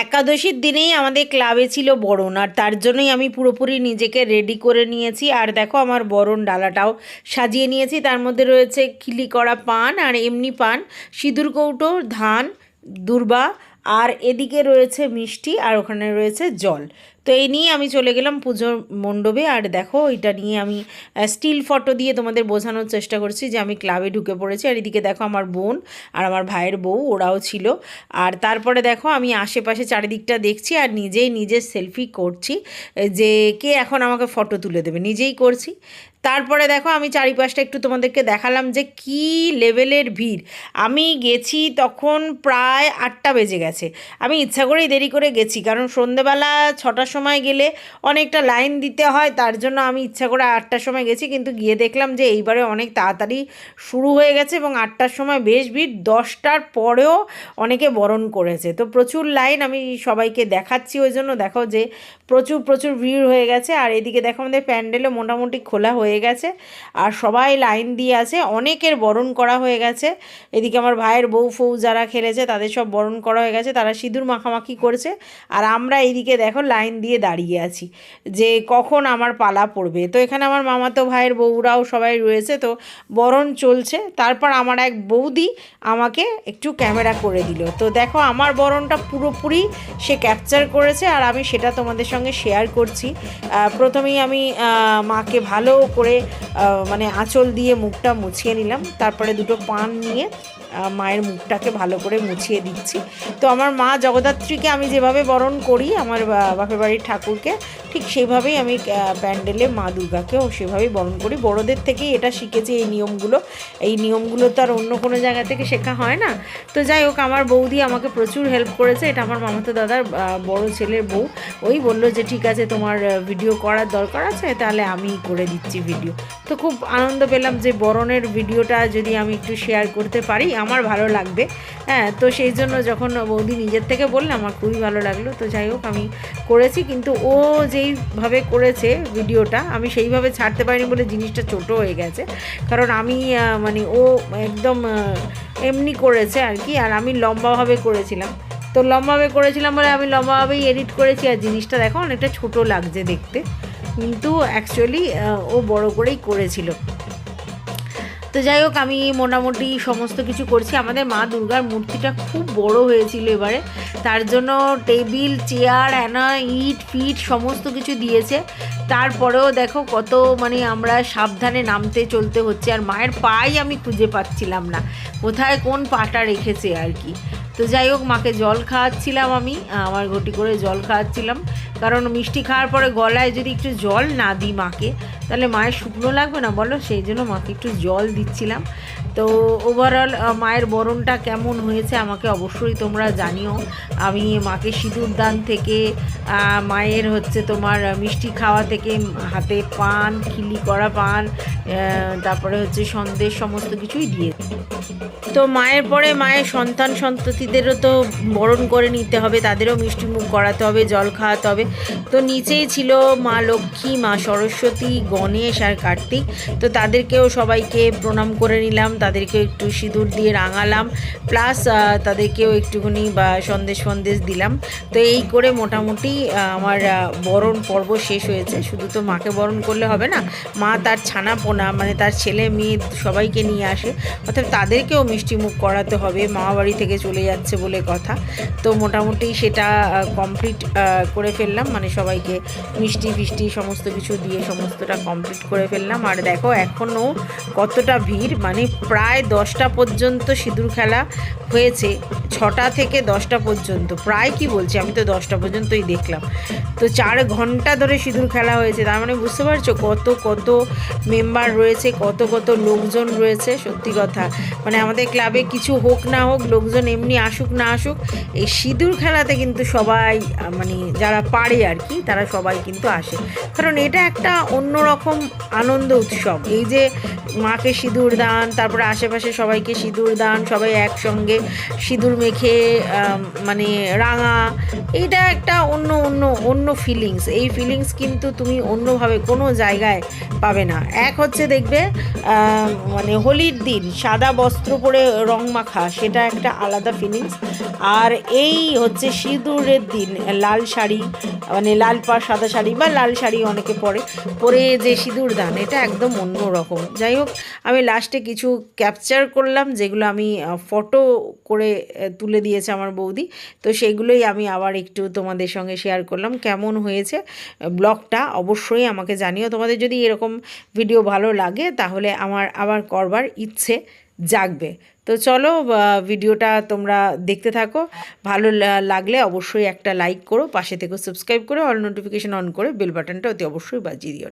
একাদশীর দিনেই আমাদের ক্লাবে ছিল বরণ, আর তার জন্যই আমি পুরোপুরি নিজেকে রেডি করে নিয়েছি। আর দেখো আমার বরণ ডালাটাও সাজিয়ে নিয়েছি। তার মধ্যে রয়েছে খিলি করা পান আর এমনি পান, সিঁদুর কৌটো, ধান, দুর্বা আর এদিকে রয়েছে মিষ্টি আর ওখানে রয়েছে জল। তো এই নিয়ে আমি চলে গেলাম পুজোর মণ্ডপে আর দেখো এটা নিয়ে আমি স্টিল ফটো দিয়ে তোমাদের বোঝানোর চেষ্টা করছি যে আমি ক্লাবে ঢুকে পড়েছি। আর এদিকে দেখো আমার বোন আর আমার ভাইয়ের বউ, ওরাও ছিল। আর তারপরে দেখো আমি আশেপাশে চারিদিকটা দেখছি আর নিজেই নিজের সেলফি করছি যে কে এখন আমাকে ফটো তুলে দেবে। নিজেই করছি। তারপরে দেখো আমি চারিপাশটা একটু তোমাদেরকে দেখালাম যে কি লেভেলের ভিড়। আমি গেছি তখন প্রায় আটটা বেজে গেছে। আমি ইচ্ছা করেই দেরি করে গেছি, কারণ সন্ধেবেলা ছটার সময় গেলে অনেকটা লাইন দিতে হয়, তার জন্য আমি ইচ্ছা করে আটটার সময় গেছি, কিন্তু গিয়ে দেখলাম যে এইবারে অনেক তাড়াতাড়ি শুরু হয়ে গেছে এবং আটটার সময় বেশ ভিড়, দশটার পরেও অনেকে বরণ করেছে। তো প্রচুর লাইন আমি সবাইকে দেখাচ্ছি ওই জন্য, দেখো যে প্রচুর প্রচুর ভিড় হয়ে গেছে, আর এদিকে দেখো আমাদের প্যান্ডেলও মোটামুটি খোলা হয়ে গেছে, আর সবাই লাইন দিয়ে আছে, অনেকের বরণ করা হয়ে গেছে, এদিকে আমার ভাইয়ের বউ ফৌ যারা খেলেছে তাদের সব বরণ করা হয়ে গেছে। তারা সিঁদুর মাখামাখি করেছে। আর আমরা এইদিকে দেখো লাইন দিয়ে দাঁড়িয়ে আছি যে কখন আমার পালা পড়বে। তো এখানে আমার মামাতো ভাইয়ের বউরাও সবাই রয়েছে, তো বরণ চলছে। তারপর আমার এক বৌদি আমাকে একটু ক্যামেরা করে দিল। তো দেখো আমার বরণটা পুরোপুরি সে ক্যাপচার করেছে আর আমি সেটা তোমাদের সঙ্গে শেয়ার করছি। প্রথমেই আমি মাকে ভালো করে মানে আঁচল দিয়ে মুখটা মুছিয়ে নিলাম। তারপরে দুটো পান নিয়ে মায়ের মুখটাকে ভালো করে মুছিয়ে দিচ্ছি। তো আমার মা জগদ্ধাত্রীকে আমি যেভাবে বরণ করি, আমার বাপের বাড়ির ঠাকুরকে, ঠিক সেইভাবেই আমি প্যান্ডেলে মা দুর্গাকেও সেভাবেই বরণ করি। বড়দের থেকেই এটা শিখেছি এই নিয়মগুলো। এই নিয়মগুলো তো আর অন্য কোনো জায়গা থেকে শেখা হয় না। তো যাই হোক, আমার বৌদি আমাকে প্রচুর হেল্প করেছে। এটা আমার মামাতো দাদার বড় ছেলের বউ। ওই বলল যে, ঠিক আছে, তোমার ভিডিও করার দরকার আছে, তাহলে আমি করে দিচ্ছি ভিডিও তো খুব আনন্দ পেলাম যে, বরণের ভিডিওটা যদি আমি একটু শেয়ার করতে পারি আমার ভালো লাগবে। হ্যাঁ তো সেই জন্য যখন বৌদি নিজের থেকে বললাম আমার খুবই ভালো লাগল। তো যাই হোক, আমি করেছি, কিন্তু ও যেইভাবে করেছে ভিডিওটা, আমি সেইভাবে ছাড়তে পারিনি বলে জিনিসটা ছোট হয়ে গেছে। কারণ আমি মানে ও একদম এমনি করেছে আর কি, আর আমি লম্বাভাবে করেছিলাম। তো লম্বাভাবে করেছিলাম বলে আমি লম্বাভাবেই এডিট করেছি আর জিনিসটা দেখো অনেকটা ছোট লাগছে দেখতে। কিন্তু অ্যাকচুয়ালি ও বড় করেই করেছিল। তো যাই হোক, আমি মোটামুটি সমস্ত কিছু করছি। আমাদের মা দুর্গার মূর্তিটা খুব বড় হয়েছিল এবারে। তার জন্য টেবিল, চেয়ার অ্যানা ইট, ফিট সমস্ত কিছু দিয়েছে। তারপরেও দেখো কত মানে আমরা সাবধানে নামতে চলতে হচ্ছে। আর মায়ের পাই আমি খুঁজে পাচ্ছিলাম না। কোথায় কোন পাটা রেখেছে আর কি। তো যাই হোক, মাকে জল খাওয়াচ্ছিলাম আমি, আমার ঘটি করে জল খাওয়াচ্ছিলাম। কারণ মিষ্টি খাওয়ার পরে গলায় যদি একটু জল না দিই মাকে, তাহলে মায়ের শুকনো লাগবে না বলো? সেই জন্য মাকে একটু জল দিচ্ছিলাম। তো ওভারঅল মায়ের বরণটা কেমন হয়েছে আমাকে অবশ্যই তোমরা জানিও। আমি মাকে সিঁদুর দান থেকে মায়ের হচ্ছে তোমার মিষ্টি খাওয়া থেকে হাতে পান, খিলি করা পান তারপরে হচ্ছে সন্দেশ সমস্ত কিছুই দিয়ে তো মায়ের পরে মায়ের সন্তান সন্ততিদেরও তো বরণ করে নিতে হবে, তাদেরও মিষ্টি মুখ করাতে হবে, জল খাওয়াতে হবে। তো নিচেই ছিল মা লক্ষ্মী, মা সরস্বতী, গণেশ আর কার্তিক। তো তাদেরকেও সবাইকে প্রণাম করে নিলাম তাদেরকে একটু সিঁদুর দিয়ে রাঙালাম, প্লাস তাদেরকেও একটুখানি, বা, সন্দেশ ফন্দেশ দিলাম। তো এই করে মোটামুটি আমার বরণ পর্ব শেষ হয়েছে। শুধু তো মাকে বরণ করলে হবে না, মা তার ছানা পোনা মানে তার ছেলে মেয়ে সবাইকে নিয়ে আসে। অর্থাৎ তাদেরকেও মিষ্টি মুখ করাতে হবে মামা বাড়ি থেকে চলে যাচ্ছে বলে কথা। তো মোটামুটি সেটা কমপ্লিট করে ফেললাম। মানে সবাইকে মিষ্টি ফিষ্টি সমস্ত কিছু দিয়ে সমস্তটা কমপ্লিট করে ফেললাম। আর দেখো এখনও কতটা ভিড়। মানে প্রায় দশটা পর্যন্ত সিঁদুর খেলা হয়েছে। ছটা থেকে দশটা পর্যন্ত। প্রায় কি বলছি? আমি তো দশটা পর্যন্তই দেখলাম। তো চার ঘণ্টা ধরে সিঁদুর খেলা হয়েছে। তার মানে বুঝতে পারছ কত কত মেম্বার রয়েছে, কত কত লোকজন রয়েছে। সত্যি কথা। মানে আমাদের ক্লাবে কিছু হোক না হোক, লোকজন এমনি আসুক, না আসুক, এই সিঁদুর খেলাতে কিন্তু সবাই মানে যারা পারে আর কি, তারা সবাই কিন্তু আসে। কারণ এটা একটা অন্যরকম আনন্দ উৎসব। এই যে মাকে সিঁদুর দান, তারপরে আশেপাশে সবাইকে সিঁদুর দান, সবাই একসঙ্গে সিঁদুর মেখে মানে রাঙা এটা একটা অন্য অন্য অন্য ফিলিংস এই ফিলিংস কিন্তু তুমি অন্যভাবে কোনো জায়গায় পাবে না। এক হচ্ছে দেখবে মানে হোলির দিন সাদা বস্ত্র পরে রং মাখা, সেটা একটা আলাদা ফিলিংস টাইমিংস আর এই হচ্ছে সিঁদুরের দিন, লাল শাড়ি মানে লাল পা, সাদা শাড়ি বা লাল শাড়ি অনেকে পরে। পরে যে সিঁদুর দান, এটা একদম অন্য রকম। যাই হোক, আমি লাস্টে কিছু ক্যাপচার করলাম, যেগুলো আমি ফটো করে তুলে দিয়েছে আমার বৌদি। তো সেগুলোই আমি আবার একটু তোমাদের সঙ্গে শেয়ার করলাম, কেমন হয়েছে ব্লগটা অবশ্যই আমাকে জানিও। তোমাদের যদি এরকম ভিডিও ভালো লাগে, তাহলে আমার আবার করবার ইচ্ছে। জাগবে। তো চলো ভিডিওটা তোমরা দেখতে থাকো। ভালো লাগলে অবশ্যই একটা লাইক করো, পাশে থেকে সাবস্ক্রাইব করে অল নোটিফিকেশান অন করে বেল বাটনটা অতি অবশ্যই বাজিয়ে দিও।